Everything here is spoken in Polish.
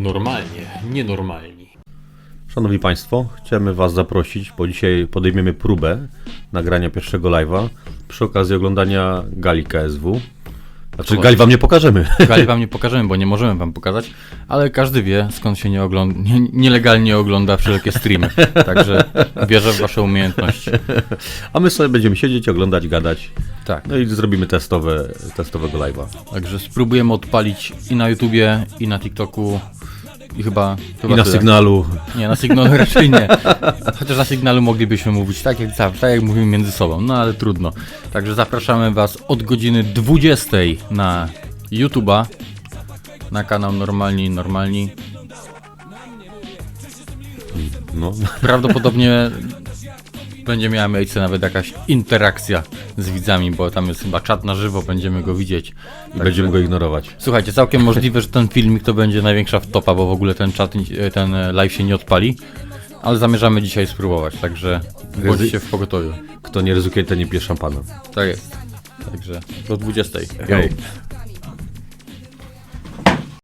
Normalnie, nienormalni. Szanowni Państwo, chcemy Was zaprosić, bo dzisiaj podejmiemy próbę nagrania pierwszego live'a przy okazji oglądania gali KSW. Znaczy, gali Wam nie pokażemy. Gali wam nie pokażemy, bo nie możemy wam pokazać, ale każdy wie, skąd się nie ogląda, nie, nielegalnie ogląda wszelkie streamy. Także wierzę w wasze umiejętności. A my sobie będziemy siedzieć, oglądać, gadać. Tak. No i zrobimy testowe, testowego live'a. Także spróbujemy odpalić i na YouTubie, i na TikToku. I chyba. chyba I na tyle. sygnalu. Nie, na sygnalu raczej nie. Chociaż na sygnalu moglibyśmy mówić tak jak zawsze, tak jak mówimy między sobą, no ale trudno. Także zapraszamy Was od godziny 20 na YouTube'a, na kanał Normalni Normalni. No. Prawdopodobnie będzie miała miejsce nawet jakaś interakcja z widzami, bo tam jest chyba czat na żywo, będziemy go widzieć. I będziemy go ignorować. Słuchajcie, całkiem możliwe, że ten filmik to będzie największa wtopa, bo w ogóle ten czat, ten live się nie odpali. Ale zamierzamy dzisiaj spróbować, także bądźcie w pogotowiu. Kto nie ryzykuje, ten nie pije szampana. Tak jest. Także do 20. Hej.